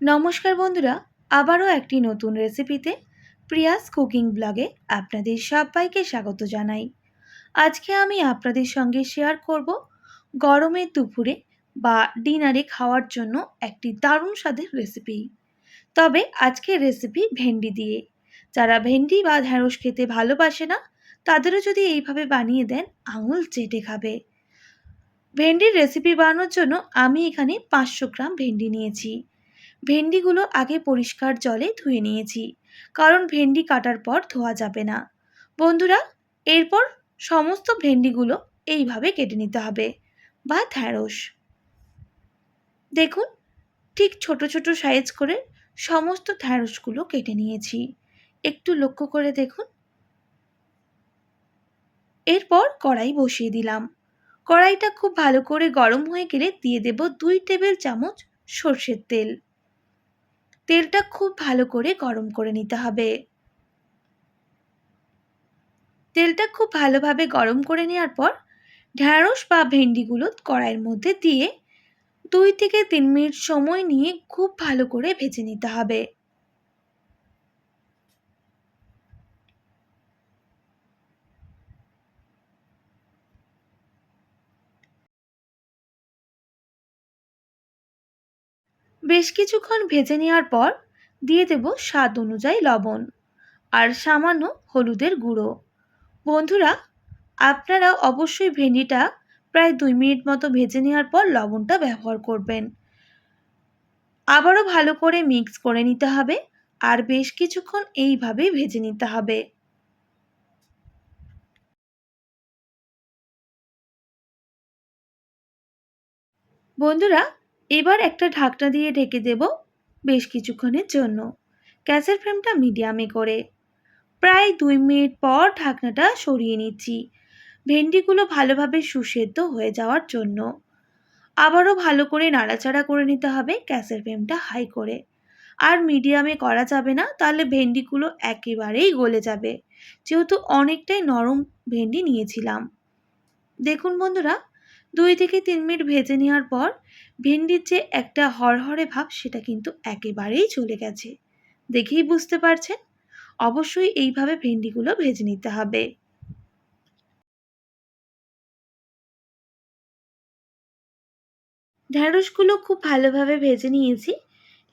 নমস্কার বন্ধুরা, আবারও একটি নতুন রেসিপিতে প্রিয়াস কুকিং ব্লগে আপনাদের সবাইকে স্বাগত জানাই। আজকে আমি আপনাদের সঙ্গে শেয়ার করব গরমের দুপুরে বা ডিনারে খাওয়ার জন্য একটি দারুণ স্বাদের রেসিপি তবে আজকের রেসিপি ভেন্ডি দিয়ে। যারা ভেন্ডি বা ঢ্যাঁড়স খেতে ভালোবাসে না, তাদেরও যদি এইভাবে বানিয়ে দেন, আঙুল চেটে খাবে। ভেন্ডির রেসিপি বানানোর জন্য আমি এখানে পাঁচশো গ্রাম ভেন্ডি নিয়েছি। ভেন্ডিগুলো আগে পরিষ্কার জলে ধুয়ে নিয়েছি। কারণ ভেন্ডি কাটার পর ধোয়া যাবে না। বন্ধুরা, এরপর সমস্ত ভেন্ডিগুলো এইভাবে কেটে নিতে হবে বা ঢ্যাঁড়স। দেখুন, ঠিক ছোট ছোট সাইজ করে সমস্ত ঢ্যাঁড়সগুলো কেটে নিয়েছি। একটু লক্ষ্য করে দেখুন। এরপর কড়াই বসিয়ে দিলাম। কড়াইটা খুব ভালো করে গরম হয়ে গেলে দিয়ে দেব দুই টেবিল চামচ সর্ষের তেল। তেলটা খুব ভালো করে গরম করে নিতে হবে। তেলটা খুব ভালোভাবে গরম করে নেওয়ার পর ঢ্যাঁড়স বা ভেন্ডিগুলো কড়াইয়ের মধ্যে দিয়ে দুই থেকে তিন মিনিট সময় নিয়ে খুব ভালো করে ভেজে নিতে হবে। বেশ কিছুক্ষণ ভেজে নেওয়ার পর দিয়ে দেব স্বাদ অনুযায়ী লবণ আর সামান্য হলুদের গুঁড়ো। বন্ধুরা, আপনারা অবশ্যই ভেন্ডিটা প্রায় দুই মিনিট মতো ভেজে নেওয়ার পর লবণটা ব্যবহার করবেন। আবারও ভালো করে মিক্স করে নিতে হবে আর বেশ কিছুক্ষণ এইভাবেই ভেজে নিতে হবে। বন্ধুরা এবার একটা ঢাকনা দিয়ে ঢেকে দেব বেশ কিছুক্ষণের জন্য। গ্যাসের ফ্লেমটা মিডিয়ামে করে। প্রায় দুই মিনিট পর ঢাকনাটা সরিয়ে নিচ্ছি। ভেন্ডিগুলো ভালোভাবে সুসেদ্ধ হয়ে যাওয়ার জন্য। আবারও ভালো করে নাড়াচাড়া করে নিতে হবে গ্যাসের ফ্লেমটা হাই করে। আর মিডিয়ামে করা যাবে না, তাহলে ভেন্ডিগুলো একেবারেই গলে যাবে। যেহেতু অনেকটাই নরম ভেন্ডি নিয়েছিলাম। দেখুন বন্ধুরা দুই থেকে তিন মিনিট ভেজে নেওয়ার পর ভেন্ডির যে একটা হরহরে ভাব, সেটা কিন্তু একেবারেই চলে গেছে। দেখেই বুঝতে পারছেন? অবশ্যই এইভাবে ভেন্ডিগুলো ভেজে নিতে হবে। ঢ্যাঁড়সগুলো খুব ভালোভাবে ভেজে নিয়েছি,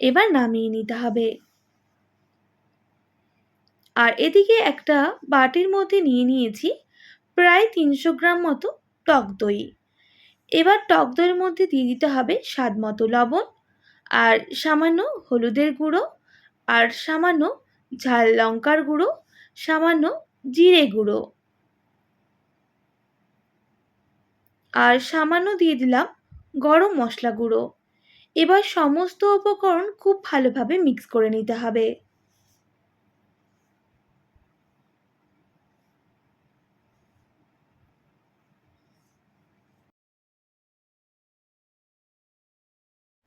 এবার নামিয়ে নিতে হবে। আর এদিকে একটা বাটির মধ্যে নিয়ে নিয়েছি প্রায় তিনশো গ্রাম মতো টক দই। এবার টক দইয়ের মধ্যে দিয়ে দিতে হবে স্বাদ মতো লবণ আর সামান্য হলুদের গুঁড়ো আর সামান্য ঝাল লঙ্কার গুঁড়ো, সামান্য জিরে গুঁড়ো। আর সামান্য দিয়ে দিলাম গরম মশলা গুঁড়ো। এবার সমস্ত উপকরণ খুব ভালোভাবে মিক্স করে নিতে হবে।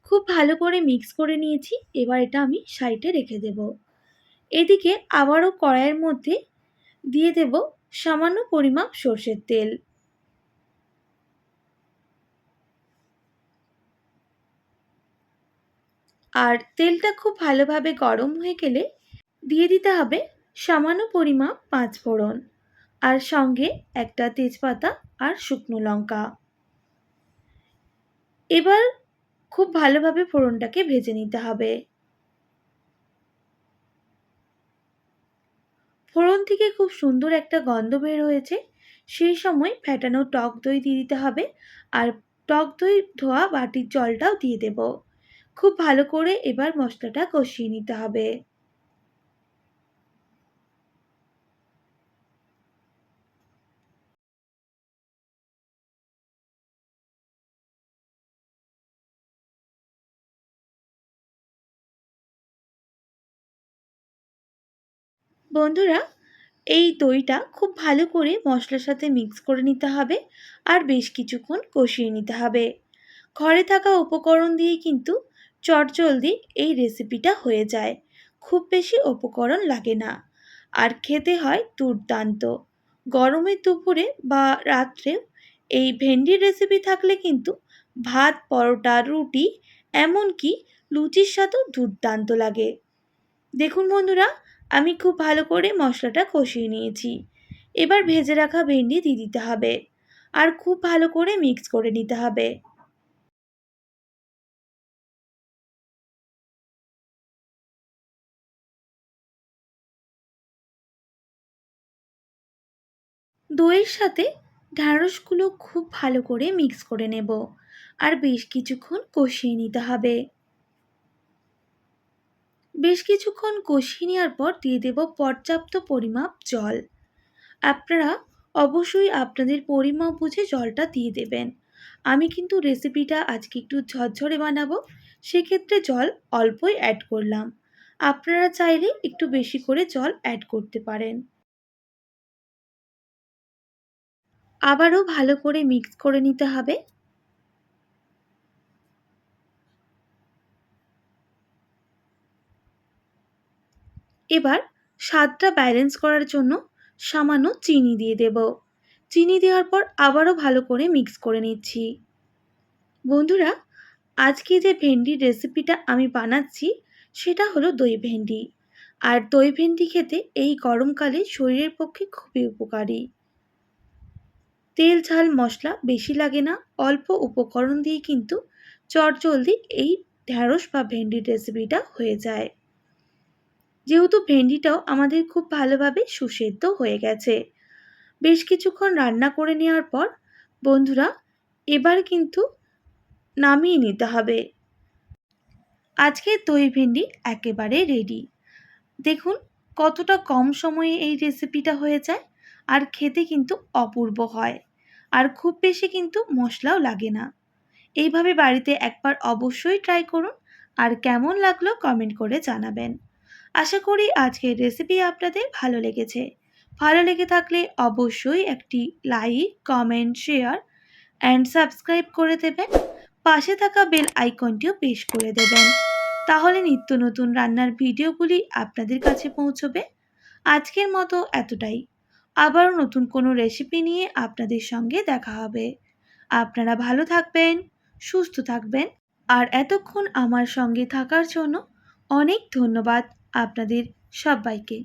খুব ভালো করে মিক্স করে নিয়েছি, এবার এটা আমি সাইডে রেখে দেব। এদিকে আবারও কড়াইয়ের মধ্যে দিয়ে দেব সামান্য পরিমাপ সর্ষের তেল। আর তেলটা খুব ভালোভাবে গরম হয়ে গেলে দিয়ে দিতে হবে সামান্য পরিমাপ পাঁচ ফোড়ন আর সঙ্গে একটা তেজপাতা আর শুকনো লঙ্কা। এবার খুব ভালোভাবে ফোড়নটাকে ভেজে নিতে হবে। ফোড়ন থেকে খুব সুন্দর একটা গন্ধ বের হয়েছে, সেই সময় ফ্যাটানো টক দই দিয়ে দিতে হবে আর টক দই ধোয়া বাটির জলটাও দিয়ে দেব। খুব ভালো করে এবার মশলাটা কষিয়ে নিতে হবে। বন্ধুরা, এই দইটা খুব ভালো করে মশলার সাথে মিক্স করে নিতে হবে আর বেশ কিছুক্ষণ কষিয়ে নিতে হবে। ঘরে থাকা উপকরণ দিয়ে কিন্তু চটজলদি এই রেসিপিটা হয়ে যায়। খুব বেশি উপকরণ লাগে না। আর খেতে হয় দুর্দান্ত। গরমের দুপুরে বা রাত্রে এই ভেন্ডির রেসিপি থাকলে কিন্তু ভাত, পরোটা, রুটি, এমনকি লুচির সাথেও দুর্দান্ত লাগে। দেখুন বন্ধুরা আমি খুব ভালো করে মশলাটা কষিয়ে নিয়েছি। এবার ভেজে রাখা ভেন্ডি দিয়ে দিতে হবে। আর খুব ভালো করে মিক্স করে নিতে হবে। দইয়ের সাথে ঢ্যাঁড়সগুলো খুব ভালো করে মিক্স করে নেব। আর বেশ কিছুক্ষণ কষিয়ে নিতে হবে। বেশ কিছুক্ষণ কষিয়ে নেওয়ার পর দিয়ে দেব পর্যাপ্ত পরিমাপ জল। আপনারা অবশ্যই আপনাদের পরিমাপ বুঝে জলটা দিয়ে দেবেন। আমি কিন্তু রেসিপিটা আজকে একটু ঝরঝরে বানাবো, সেক্ষেত্রে জল অল্পই অ্যাড করলাম। আপনারা চাইলে একটু বেশি করে জল অ্যাড করতে পারেন। আবারও ভালো করে মিক্স করে নিতে হবে। এবার স্বাদটা ব্যালেন্স করার জন্য সামান্য চিনি দিয়ে দেব। চিনি দেওয়ার পর আবারও ভালো করে মিক্স করে নিচ্ছি। বন্ধুরা, আজকে যে ভেন্ডির রেসিপিটা আমি বানাচ্ছি, সেটা হলো দই ভেন্ডি। আর দই ভেন্ডি খেতে এই গরমকালে শরীরের পক্ষে খুবই উপকারী। তেল, ঝাল, মশলা বেশি লাগে না, অল্প উপকরণ দিয়ে কিন্তু চটজলদি এই ঢ্যাঁড়স বা ভেন্ডির রেসিপিটা হয়ে যায়। যেহেতু ভেন্ডিটাও আমাদের খুব ভালোভাবে সুসেদ্ধ হয়ে গেছে। বেশ কিছুক্ষণ রান্না করে নেওয়ার পর, বন্ধুরা, এবার কিন্তু নামিয়ে নিতে হবে। আজকে দই ভেন্ডি একেবারে রেডি দেখুন, কতটা কম সময়ে এই রেসিপিটা হয়ে যায় আর খেতে কিন্তু অপূর্ব হয়। আর খুব বেশি কিন্তু মশলাও লাগে না। এইভাবে বাড়িতে একবার অবশ্যই ট্রাই করুন। আর কেমন লাগল কমেন্ট করে জানাবেন। আশা করি আজকের রেসিপি আপনাদের ভালো লেগেছে। ভালো লেগে থাকলে অবশ্যই একটি like comment share and subscribe করে দেবেন। পাশে থাকা বেল আইকনটিও পেশ করে দেবেন। তাহলে নিত্য নতুন রান্নার ভিডিওগুলি আপনাদের কাছে পৌঁছবে। আজকের মতো এতটাই। আবারও নতুন কোনো রেসিপি নিয়ে আপনাদের সঙ্গে দেখা হবে। আপনারা ভালো থাকবেন, সুস্থ থাকবেন আর এতক্ষণ আমার সঙ্গে থাকার জন্য অনেক ধন্যবাদ। আপনাদের সবাইকে।